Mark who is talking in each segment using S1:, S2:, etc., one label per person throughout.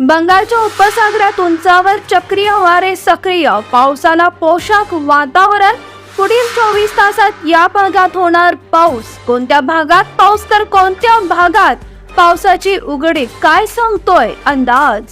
S1: बंगालच्या उपसागरात उंचावर चक्रीय वारे सक्रिय. पावसाला पोषक वातावरण. पुढील चोवीस तासात या भागात होणार पाऊस. कोणत्या भागात पाऊस तर कोणत्या भागात? पावसाची उघडी काय सांगतोय? अंदाज.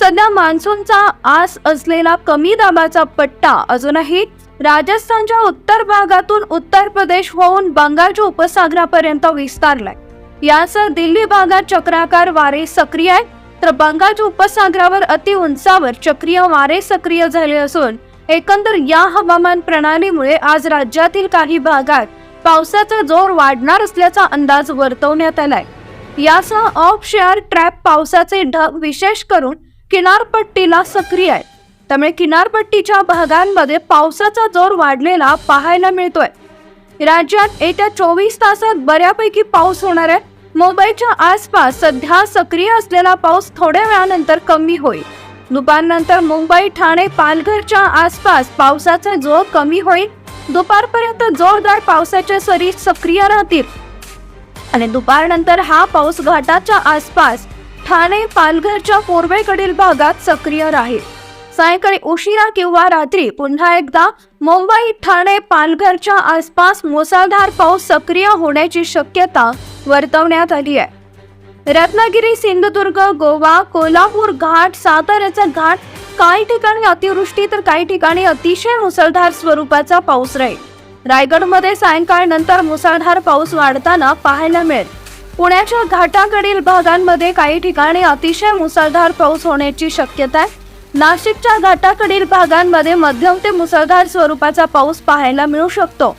S1: सध्या मान्सूनचा आस असलेला कमी दाबाचा पट्टा अजूनही राजस्थानच्या उत्तर भागातून उत्तर प्रदेश होऊन बंगालच्या उपसागरापर्यंत विस्तारलाय. यासह दिल्ली भागात चक्राकार वारे सक्रिय आहेत. तर बंगालच्या उपसागरावर अति उंचावर चक्रीय वारे सक्रिय झाले असून एकंदर या हवामान प्रणालीमुळे आज राज्यातील काही भागात पावसाचा जोर वाढणार असल्याचा अंदाज वर्तवण्यात आलाय. यासह ऑफ शेअर ट्रॅप पावसाचे ढग विशेष करून किनारपट्टीला सक्रिय आहे. त्यामुळे किनारपट्टीच्या भागांमध्ये पावसाचा जोर वाढलेला पाहायला मिळतोय. राज्यात येत्या चोवीस तासात बऱ्यापैकी पाऊस होणार आहे. मुंबईच्या आसपास सध्या सक्रिय असलेला पाऊस थोड्या वेळानंतर कमी होईल. दुपारनंतर मुंबई ठाणे पालघरच्या आसपास पावसाचा जोर कमी होईल. दुपारपर्यंत जोरदार पावसाच्या सरी सक्रिय राहतील. आणि दुपारनंतर हा पाऊस घाटाच्या आसपास ठाणे पालघरच्या पूर्वेकडील भागात सक्रिय राहील. सायंकाळी उशिरा किंवा रात्री पुन्हा एकदा मुंबई ठाणे पालघरच्या आसपास मुसळधार पाऊस सक्रिय होण्याची शक्यता वर्तवण्यात आली आहे. रत्नागिरी सिंधुदुर्ग गोवा कोल्हापूर घाट साताऱ्याचा घाट काही ठिकाणी अतिवृष्टी तर काही ठिकाणी अतिशय मुसळधार स्वरूपाचा पाऊस राहील. रायगडमध्ये सायंकाळनंतर मुसळधार पाऊस वाढताना पाहायला मिळेल. पुण्याच्या घाटाकडील भागांमध्ये काही ठिकाणी अतिशय मुसळधार पाऊस होण्याची शक्यता आहे. नाशिकच्या घाटाकडील भागांमध्ये मध्यम ते मुसळधार स्वरूपाचा पाऊस पाहायला मिळू शकतो.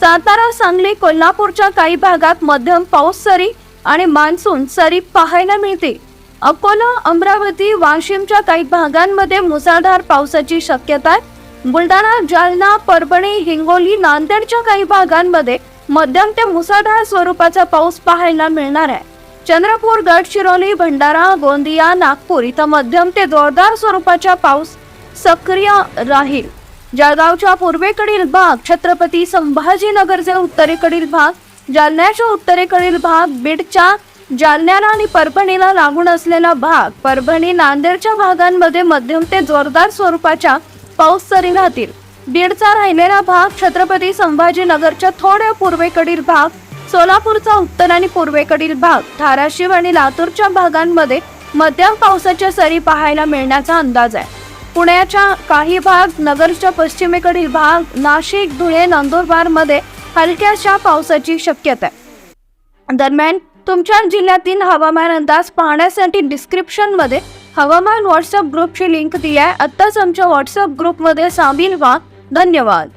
S1: सातारा सांगली कोल्हापूरच्या काही भागात मध्यम पाऊस सरी आणि मान्सून सरी पाहायला मिळते. अकोला अमरावती वाशिमच्या काही भागांमध्ये मुसळधार पावसाची शक्यता आहे. बुलढाणा जालना परभणी हिंगोली नांदेडच्या काही भागांमध्ये मध्यम ते मुसळधार स्वरूपाचा पाऊस पाहायला मिळणार आहे. चंद्रपूर गडचिरोली भंडारा गोंदिया नागपूर इथं मध्यम ते जोरदार स्वरूपाचा पाऊस सक्रिय राहील. जळगावच्या पूर्वेकडील भाग छत्रपती संभाजीनगरचे उत्तरेकडील भाग जालन्याच्या उत्तरेकडील भाग बीडच्या जालन्याला आणि परभणीला लागून असलेला भाग परभणी नांदेडच्या भागांमध्ये मध्यम ते जोरदार स्वरूपाच्या पाऊस सरी राहतील. बीडचा राहिलेला भाग छत्रपती संभाजीनगरच्या थोड्या पूर्वेकडील भाग सोलापूरचा उत्तर आणि पूर्वेकडील भाग धाराशिव आणि लातूरच्या भागांमध्ये मध्यम पावसाच्या सरी पाहायला मिळण्याचा अंदाज आहे. पुण्याच्या काही भाग नगरच्या पश्चिमेकडील भाग नाशिक धुळे नंदुरबारमध्ये हलक्याशा पावसाची शक्यता आहे. दरम्यान तुमच्या जिल्ह्यातील हवामान अंदाज पाहण्यासाठी डिस्क्रिप्शनमध्ये हवामान व्हॉट्सअप ग्रुपची लिंक दिली आहे. आत्ताच आमच्या व्हॉट्सअप ग्रुपमध्ये सामील व्हा. धन्यवाद.